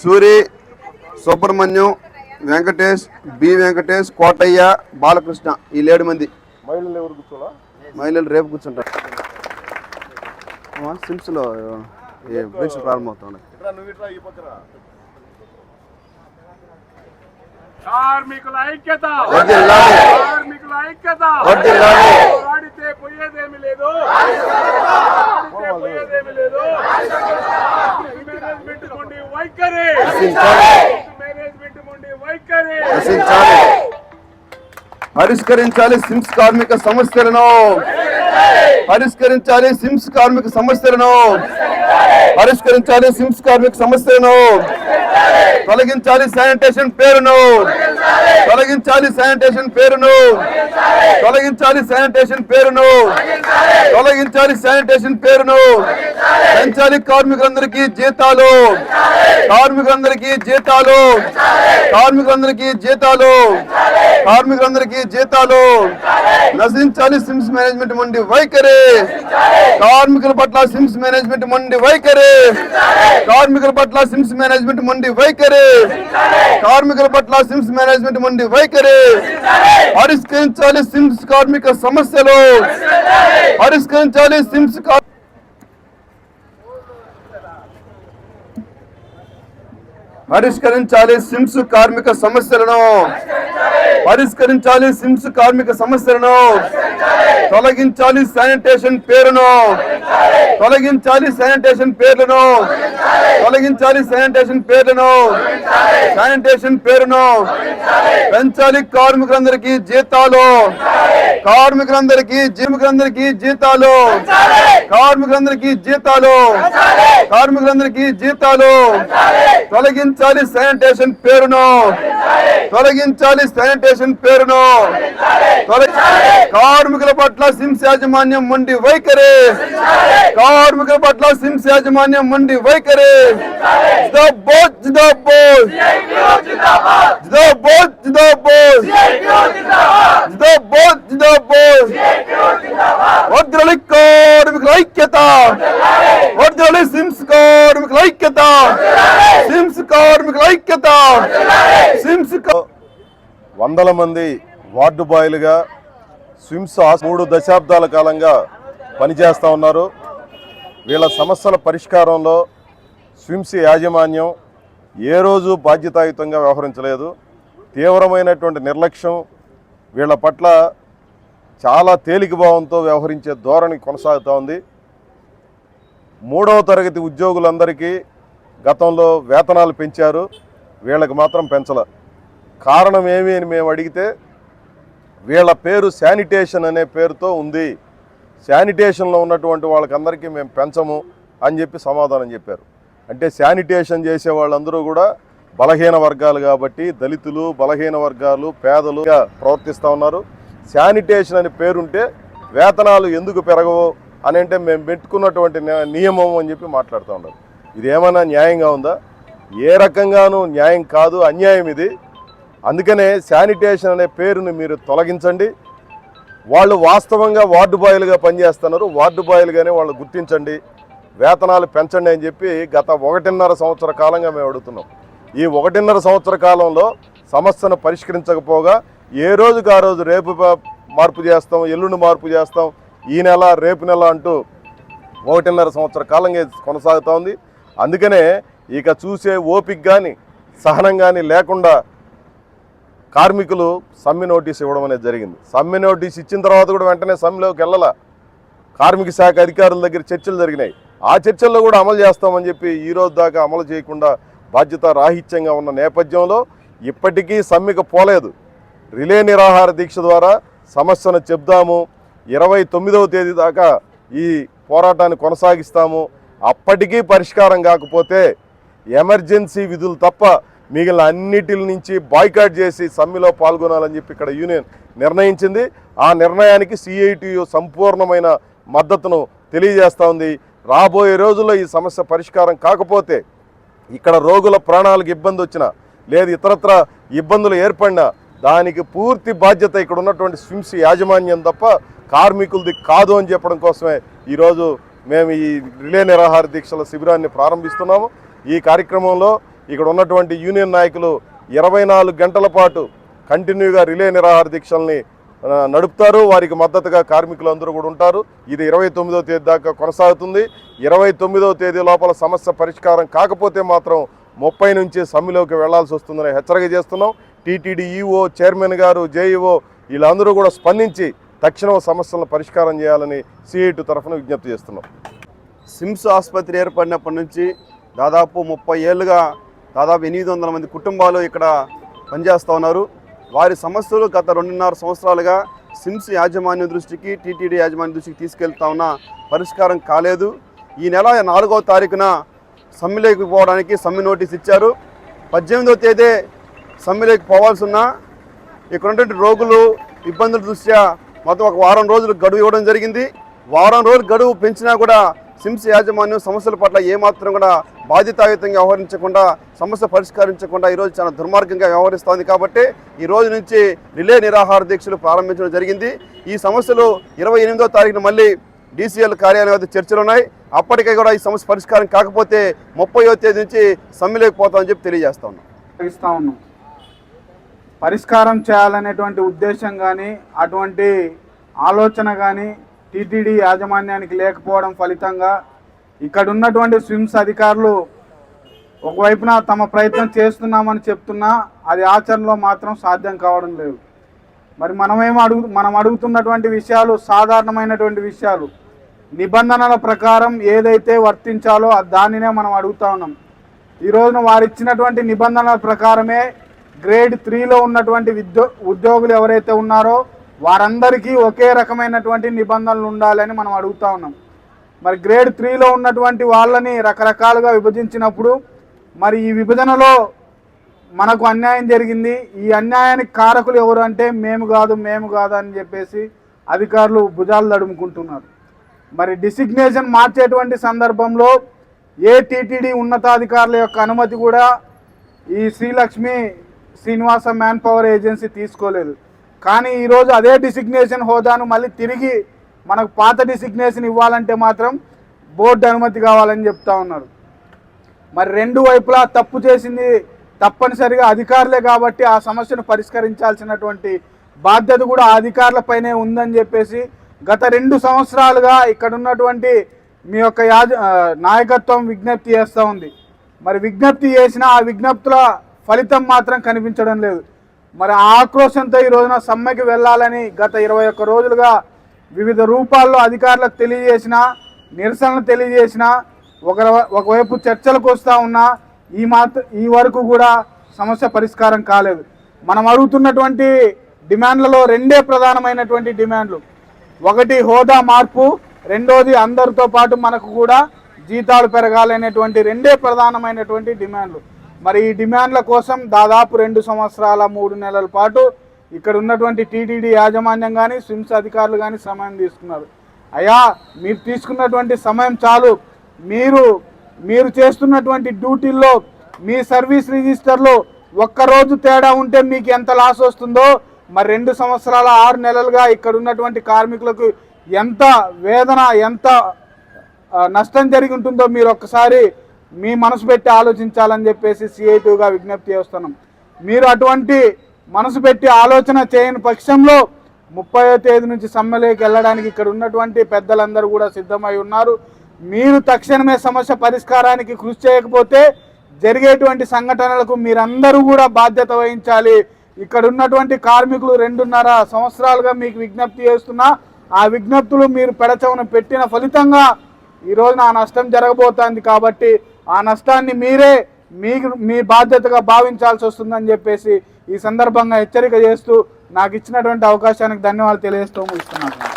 Suri Subrahmanyam Venkatesh B Venkatesh Kotaiah Balakrishna ఈ ఏడు మంది. మహిళలు ఎవరు కూర్చోలా మహిళలు రేపు కూర్చుంటారు. సిమ్స్లో కార్మికుల ఐక్యత. కార్మికుల ఐక్యత. పోయేదేమి లేదు. పోయేదేమి లేదు. వైఖరి. మేనేజ్మెంట్ మొండి వైఖరి. నశించాలి. పరిష్కరించాలి సిమ్స్ కార్మిక సమస్యలను. పరిష్కరించాలి సిమ్స్ కార్మిక సమస్యలను. పరిష్కరించాలి సిమ్స్ కార్మిక సమస్యలను. తొలగించాలి శానిటేషన్ పేరును. తొలగించాలి శానిటేషన్ పేరును. తొలగించాలి శానిటేషన్ పేరును. తొలగించాలి శానిటేషన్ పేరును. పెంచాలి కార్మికులందరికీ జీతాలు. కార్మికులందరికీ జీతాలు. కార్మికులందరికీ జీతాలు. కార్మికులందరికీ జీతాలు. నశించాలి సిమ్స్ మేనేజ్మెంట్ మొండి వైఖరి. కార్మికుల పట్ల సిమ్స్ మేనేజ్మెంట్ మొండి వైఖరి. కార్మికుల పట్ల సిమ్స్ మేనేజ్మెంట్ మొండి వైఖరి. కార్మికుల పట్ల సిమ్స్ మేనేజ్మెంట్ మొండి వైఖరి. పరిష్కరించాలి సిమ్స్ కార్మిక సమస్యలు. పరిష్కరించాలి సిమ్స్ కార్మిక పరిష్కరించాలి సిమ్స్ కార్మిక సమస్యలను. పరిష్కరించాలి సిమ్స్ కార్మిక సమస్యలను. తొలగించాలి శానిటేషన్ పేరును. తొలగించాలి శానిటేషన్ పేర్లను. తొలగించాలి శానిటేషన్ పేరును. శానిటేషన్ పేరును. పెంచాలి కార్మికులందరికీ జీతాలు. కార్మికులందరికీ జీవికులందరికీ జీతాలు. కార్మికులందరికీ జీతాలు. కార్మికులందరికీ జీతాలు. తొలగించాలి శానిటేషన్ పేరును. తొలగించాలి శానిటేషన్ పేరును. కార్మికుల పట్ల సిమ్స్ యాజమాన్యం మొండి వైఖరి. కార్మికుల పట్ల సిమ్స్ యాజమాన్యం మొండి వైఖరి. జిందాబాద్ జిందాబాద్ జిందాబాద్ జిందాబాద్ జిందాబాద్ జిందాబాద్ వర్ధలి కార్మికుల ఐక్యత వర్ధలి సిమ్స్ కార్మికుల ఐక్యత సిమ్స్ కార్మికుల ఐక్యత సిమ్స్ వందల మంది వార్డు బాయ్లుగా స్విమ్స్ ఆ- మూడు దశాబ్దాల కాలంగా పనిచేస్తూ ఉన్నారు. వీళ్ళ సమస్యల పరిష్కారంలో స్విమ్స్ యాజమాన్యం ఏ రోజు బాధ్యతాయుతంగా వ్యవహరించలేదు. తీవ్రమైనటువంటి నిర్లక్ష్యం వీళ్ళ పట్ల చాలా తేలిక భావంతో వ్యవహరించే ధోరణి కొనసాగుతూ ఉంది. మూడవ తరగతి ఉద్యోగులందరికీ గతంలో వేతనాలు పెంచారు. వీళ్ళకి మాత్రం పెంచల. కారణం ఏమి అని మేము అడిగితే వీళ్ళ పేరు శానిటేషన్ అనే పేరుతో ఉంది. శానిటేషన్లో ఉన్నటువంటి వాళ్ళకందరికీ మేము పెంచము అని చెప్పి సమాధానం చెప్పారు. అంటే శానిటేషన్ చేసే వాళ్ళందరూ కూడా బలహీన వర్గాలు కాబట్టి దళితులు బలహీన వర్గాలు పేదలు ప్రవర్తిస్తూ ఉన్నారు. శానిటేషన్ అని పేరుంటే వేతనాలు ఎందుకు పెరగవు అని అంటే మేము పెట్టుకున్నటువంటి నియమం అని చెప్పి మాట్లాడుతూ ఉన్నారు. ఇది ఏమైనా న్యాయంగా ఉందా? ఏ రకంగానూ న్యాయం కాదు అన్యాయం ఇది. అందుకనే శానిటేషన్ అనే పేరుని మీరు తొలగించండి. వాళ్ళు వాస్తవంగా వార్డు బాయ్లుగా పనిచేస్తున్నారు. వార్డు బాయ్లుగానే వాళ్ళు గుర్తించండి. వేతనాలు పెంచండి అని చెప్పి గత ఒకటిన్నర సంవత్సర కాలంగా మేము అడుగుతున్నాం. ఈ ఒకటిన్నర సంవత్సర కాలంలో సమస్యను పరిష్కరించకపోగా ఏ రోజుకి ఆ రోజు రేపు మార్పు చేస్తాం ఎల్లుండి మార్పు చేస్తాం ఈ నెల రేపు నెల అంటూ ఒకటిన్నర సంవత్సర కాలంగా కొనసాగుతూ ఉంది. అందుకనే ఇక చూసే ఓపిక కానీ సహనం కానీ లేకుండా కార్మికులు సమ్మె నోటీస్ ఇవ్వడం అనేది జరిగింది. సమ్మె నోటీస్ ఇచ్చిన తర్వాత కూడా వెంటనే సమ్మెలోకి వెళ్ళాల. కార్మిక శాఖ అధికారుల దగ్గర చర్చలు జరిగినాయి. ఆ చర్చల్లో కూడా అమలు చేస్తామని చెప్పి ఈ రోజు దాకా అమలు చేయకుండా బాధ్యత రాహిత్యంగా ఉన్న నేపథ్యంలో ఇప్పటికీ సమ్మెకు పోలేదు. రిలే నిరాహార దీక్ష ద్వారా సమస్యను చెప్దాము. ఇరవై తొమ్మిదవ తేదీ దాకా ఈ పోరాటాన్ని కొనసాగిస్తాము. అప్పటికీ పరిష్కారం కాకపోతే ఎమర్జెన్సీ విధులు తప్ప మిగిలిన అన్నిటి నుంచి బాయ్కాట్ చేసి సమ్మెలో పాల్గొనాలని చెప్పి ఇక్కడ యూనియన్ నిర్ణయించింది. ఆ నిర్ణయానికి సిఐటియు సంపూర్ణమైన మద్దతును తెలియజేస్తూ ఉంది. రాబోయే రోజుల్లో ఈ సమస్య పరిష్కారం కాకపోతే ఇక్కడ రోగుల ప్రాణాలకు ఇబ్బంది వచ్చినా లేదు ఇతరత్ర ఇబ్బందులు ఏర్పడినా దానికి పూర్తి బాధ్యత ఇక్కడ ఉన్నటువంటి స్విమ్స్ యాజమాన్యం తప్ప కార్మికులది కాదు అని చెప్పడం కోసమే ఈరోజు మేము ఈ రిలే నిరాహార దీక్షల శిబిరాన్ని ప్రారంభిస్తున్నాము. ఈ కార్యక్రమంలో ఇక్కడ ఉన్నటువంటి యూనియన్ నాయకులు ఇరవై నాలుగు గంటల పాటు కంటిన్యూగా రిలే నిరాహార దీక్షల్ని నడుపుతారు. వారికి మద్దతుగా కార్మికులు అందరూ కూడా ఉంటారు. ఇది ఇరవై తొమ్మిదవ తేదీ దాకా కొనసాగుతుంది. ఇరవై తొమ్మిదవ తేదీ లోపల సమస్య పరిష్కారం కాకపోతే మాత్రం ముప్పై నుంచి సమ్మెలోకి వెళ్ళాల్సి వస్తుందని హెచ్చరిక చేస్తున్నాం. టీటీడీఈఓ చైర్మన్ గారు జేఈఓ వీళ్ళందరూ కూడా స్పందించి తక్షణం సమస్యలను పరిష్కారం చేయాలని సిఐటి తరఫున విజ్ఞప్తి చేస్తున్నాం. సిమ్స్ ఆసుపత్రి ఏర్పడినప్పటి నుంచి దాదాపు ముప్పై ఏళ్ళుగా దాదాపు ఎనిమిది వందల మంది కుటుంబాలు ఇక్కడ పనిచేస్తూ ఉన్నారు. వారి సమస్యలు గత రెండున్నర సంవత్సరాలుగా సిమ్స్ యాజమాన్య దృష్టికి టీటీడీ యాజమాన్య దృష్టికి తీసుకెళ్తా ఉన్న పరిష్కారం కాలేదు. ఈ నెల నాలుగవ తారీఖున సమ్మెలోకి పోవడానికి సమ్మె నోటీస్ ఇచ్చారు. పద్దెనిమిదవ తేదీ సమ్మెలోకి పోవాల్సి ఉన్నా ఇక్కడ రోగులు ఇబ్బందుల దృష్ట్యా మొత్తం ఒక వారం రోజులు గడువు ఇవ్వడం జరిగింది. వారం రోజులు గడువు పెంచినా కూడా సిమ్స్ యాజమాన్యం సమస్యల పట్ల ఏమాత్రం కూడా బాధ్యతాయుతంగా వ్యవహరించకుండా సమస్య పరిష్కరించకుండా ఈరోజు చాలా దుర్మార్గంగా వ్యవహరిస్తోంది. కాబట్టి ఈ రోజు నుంచి రిలే నిరాహార దీక్షలు ప్రారంభించడం జరిగింది. ఈ సమస్యలు ఇరవై ఎనిమిదో తారీఖున మళ్ళీ డీసీఎల్ కార్యాలయం వద్ద చర్చలు ఉన్నాయి అప్పటికే కూడా ఈ సమస్య పరిష్కారం కాకపోతే ముప్పయో తేదీ నుంచి సమ్మెలోకి పోతామని చెప్పి తెలియజేస్తా ఉన్నాం. పరిష్కారం చేయాలనేటువంటి ఉద్దేశం కానీ అటువంటి ఆలోచన కానీ టీటీడీ యాజమాన్యానికి లేకపోవడం ఫలితంగా ఇక్కడ ఉన్నటువంటి స్విమ్స్ అధికారులు ఒకవైపున తమ ప్రయత్నం చేస్తున్నామని చెప్తున్నా అది ఆచరణలో మాత్రం సాధ్యం కావడం లేదు. మరి మనమేం అడుగు మనం అడుగుతున్నటువంటి విషయాలు సాధారణమైనటువంటి విషయాలు. నిబంధనల ప్రకారం ఏదైతే వర్తించాలో దానినే మనం అడుగుతా ఉన్నాం. ఈరోజున వారిచ్చినటువంటి వారు ఇచ్చినటువంటి నిబంధనల ప్రకారమే గ్రేడ్ త్రీలో ఉన్నటువంటి విద్యో ఉద్యోగులు ఎవరైతే ఉన్నారో వారందరికీ ఒకే రకమైనటువంటి నిబంధనలు ఉండాలని మనం అడుగుతా ఉన్నాం. మరి గ్రేడ్ త్రీలో ఉన్నటువంటి వాళ్ళని రకరకాలుగా విభజించినప్పుడు మరి ఈ విభజనలో మనకు అన్యాయం జరిగింది. ఈ అన్యాయానికి కారకులు ఎవరు అంటే మేము కాదు మేము కాదు అని చెప్పేసి అధికారులు భుజాలు తడుముకుంటున్నారు. మరి డిసిగ్నేషన్ మార్చేటువంటి సందర్భంలో ఏ టీటీడీ ఉన్నతాధికారుల యొక్క అనుమతి కూడా ఈ Srilakshmi Srinivasa man power agency తీసుకోలేదు. కానీ ఈరోజు అదే డిసిగ్నేషన్ హోదాను మళ్ళీ తిరిగి మనకు పాత డిసిగ్నేషన్ ఇవ్వాలంటే మాత్రం బోర్డు అనుమతి కావాలని చెప్తా ఉన్నారు. మరి రెండు వైపులా తప్పు చేసింది తప్పనిసరిగా అధికారులే కాబట్టి ఆ సమస్యను పరిష్కరించాల్సినటువంటి బాధ్యత కూడా అధికారులపైనే ఉందని చెప్పేసి గత రెండు సంవత్సరాలుగా ఇక్కడ ఉన్నటువంటి మీ యొక్క యాజ నాయకత్వం విజ్ఞప్తి చేస్తూ ఉంది. మరి విజ్ఞప్తి చేసిన ఆ విజ్ఞప్తుల ఫలితం మాత్రం కనిపించడం లేదు. మరి ఆక్రోశంతో ఈ రోజున సమ్మెకి వెళ్ళాలని గత ఇరవై ఒక్క రోజులుగా వివిధ రూపాల్లో అధికారులకు తెలియజేసిన నిరసనలు తెలియజేసిన ఒక ఒకవైపు చర్చలకు వస్తూ ఉన్నా ఈ మాత్ర ఈ వరకు కూడా సమస్య పరిష్కారం కాలేదు. మనం అడుగుతున్నటువంటి డిమాండ్లలో రెండే ప్రధానమైనటువంటి డిమాండ్లు. ఒకటి హోదా మార్పు రెండోది అందరితో పాటు మనకు కూడా జీతాలు పెరగాలనేటువంటి రెండే ప్రధానమైనటువంటి డిమాండ్లు. మరి ఈ డిమాండ్ల కోసం దాదాపు రెండు సంవత్సరాల మూడు నెలల పాటు ఇక్కడ ఉన్నటువంటి టీటీడీ యాజమాన్యం కానీ స్విమ్స్ అధికారులు కానీ సమయం తీసుకున్నారు. అయ్యా మీరు తీసుకున్నటువంటి సమయం చాలు. మీరు మీరు చేస్తున్నటువంటి డ్యూటీల్లో మీ సర్వీస్ రిజిస్టర్లో ఒక్కరోజు తేడా ఉంటే మీకు ఎంత లాస్ వస్తుందో మరి రెండు సంవత్సరాల ఆరు నెలలుగా ఇక్కడ ఉన్నటువంటి కార్మికులకు ఎంత వేదన ఎంత నష్టం జరిగి ఉంటుందో మీరు ఒక్కసారి మీ మనసు పెట్టి ఆలోచించాలని చెప్పేసి సిఐటిగా విజ్ఞప్తి చేస్తున్నాం. మీరు అటువంటి మనసు పెట్టి ఆలోచన చేయని పక్షంలో ముప్పయో తేదీ నుంచి సమ్మెలోకి వెళ్ళడానికి ఇక్కడ ఉన్నటువంటి పెద్దలందరూ కూడా సిద్ధమై ఉన్నారు. మీరు తక్షణమే సమస్య పరిష్కారానికి కృషి చేయకపోతే జరిగేటువంటి సంఘటనలకు మీరందరూ కూడా బాధ్యత వహించాలి. ఇక్కడ ఉన్నటువంటి కార్మికులు రెండున్నర సంవత్సరాలుగా మీకు విజ్ఞప్తి చేస్తున్నా ఆ విజ్ఞప్తులు మీరు పెడచవన పెట్టిన ఫలితంగా ఈ రోజున ఆ నష్టం జరగబోతోంది కాబట్టి ఆ నష్టాన్ని మీరే మీ మీ బాధ్యతగా భావించాల్సి వస్తుందని చెప్పేసి ఈ సందర్భంగా హెచ్చరిక చేస్తూ నాకు ఇచ్చినటువంటి అవకాశానికి ధన్యవాదాలు తెలియజేస్తూ ముగిస్తున్నాను.